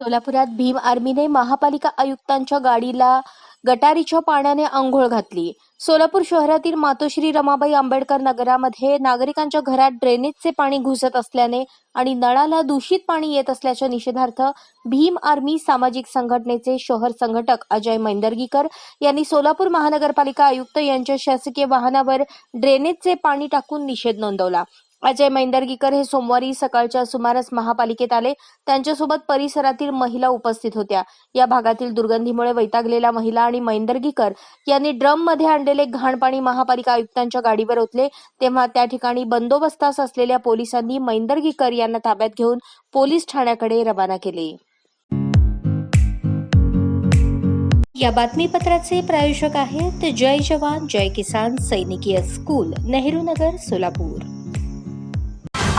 सोलापुरात भीम आर्मीने महापालिका आयुक्तांच्या गाडीला गटारीच्या पाण्याने आंघोळ घातली. सोलापूर शहरातील मातोश्री रमाबाई आंबेडकर नगरामध्ये नागरिकांच्या घरात ड्रेनेजचे पाणी घुसत असल्याने आणि नळाला दूषित पाणी येत असल्याच्या निषेधार्थ भीम आर्मी सामाजिक संघटनेचे शहर संघटक अजय मैंदर्गीकर यांनी सोलापूर महानगरपालिका आयुक्त यांच्या शासकीय वाहनावर ड्रेनेजचे पाणी टाकून निषेध नोंदवला. अजय मैंदर्गीकर हे सोमवारी सकाळच्या सुमारास महापालिकेत आले. त्यांच्यासोबत परिसरातील महिला उपस्थित होत्या. या भागातील दुर्गंधीमुळे वैतागलेल्या महिला आणि मैंदर्गीकर यांनी ड्रममध्ये आणलेले घाण पाणी महापालिका आयुक्तांच्या गाडीवर ओतले. तेव्हा त्या ठिकाणी बंदोबस्तास असलेल्या पोलिसांनी मैंदर्गीकर यांना ताब्यात घेऊन पोलीस ठाण्याकडे रवाना केले. या बातमीपत्राचे प्रायोजक आहेत जय जवान जय किसान सैनिकीय स्कूल नेहरू नगर सोलापूर.